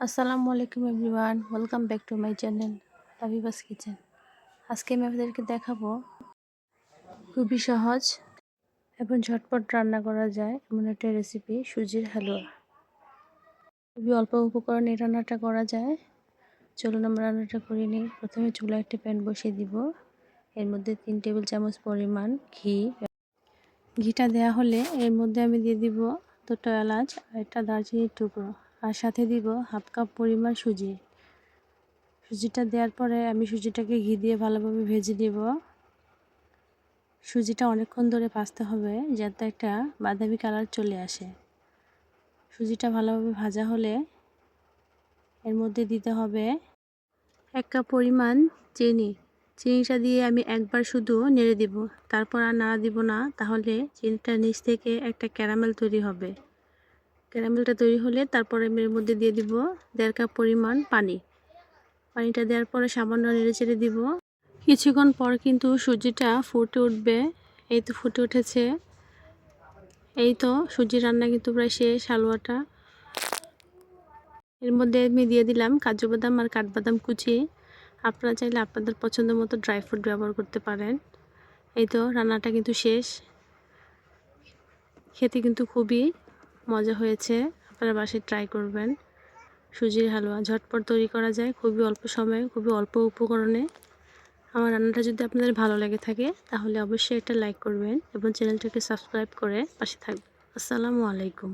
আসসালামু আলাইকুম everyone, welcome back to my channel Habiba's kitchen. আজকে আমি আপনাদেরকে দেখাবো খুবই সহজ এবং ঝটপট রান্না করা যায় এমন একটা রেসিপি সুজির হালুয়া। খুবই অল্প উপকরণ রান্নাটা করা যায়। চলুন আমরা রান্নাটা করে নিই। প্রথমে চুলা একটি প্যান বসিয়ে দিব। এর মধ্যে তিন টেবিল চামচ পরিমাণ ঘি। ঘিটা দেয়া হলে এর মধ্যে আমি দিয়ে দিব দুটো এলাচ আর একটা দারচিনির টুকরো। আর সাথে দিব হাফ কাপ পরিমাণ সুজি। সুজিটা দেওয়ার পরে আমি সুজিটাকে ঘি দিয়ে ভালোভাবে ভেজে দিব সুজিটা অনেকক্ষণ ধরে ভাজতে হবে যাতে একটা বাদামি কালার চলে আসে। সুজিটা ভালোভাবে ভাজা হলে এর মধ্যে দিতে হবে এক কাপ পরিমাণ চিনি। চিনিটা দিয়ে আমি একবার শুধু নেড়ে দিব। তারপর আর নাড়া দিব না, তাহলে চিনিটা নিচ থেকে একটা ক্যারামেল তৈরি হবে। ক্যারামেলটা তৈরি হলে তারপরে এর মধ্যে দিয়ে দিব দেড় কাপ পরিমাণ পানি। পানিটা দেওয়ার পরে সামান্য নেড়ে চেড়ে দিব। কিছুক্ষণ পর কিন্তু সুজিটা ফুটে উঠবে। এই তো ফুটে উঠেছে। এই তো সুজি রান্না কিন্তু প্রায় শেষ, হালুয়াটা। এর মধ্যে আমি দিয়ে দিলাম কাজু বাদাম আর কাঠবাদাম কুচি। আপনারা চাইলে আপনাদের পছন্দ মতো ড্রাই ফ্রুট ব্যবহার করতে পারেন। এই তো রান্নাটা কিন্তু শেষ। খেতে কিন্তু খুবই মজা হয়েছে, আপনারা বাসায় ট্রাই করবেন। সুজির হালুয়া ঝটপট তৈরি করা যায়, খুবই অল্প সময়ে, খুবই অল্প উপকরণে। আমার রান্নাটা যদি আপনাদের ভালো লেগে থাকে, তাহলে অবশ্যই এটা লাইক করবেন এবং চ্যানেলটাকে সাবস্ক্রাইব করে পাশে থাকবেন। আসসালামু আলাইকুম।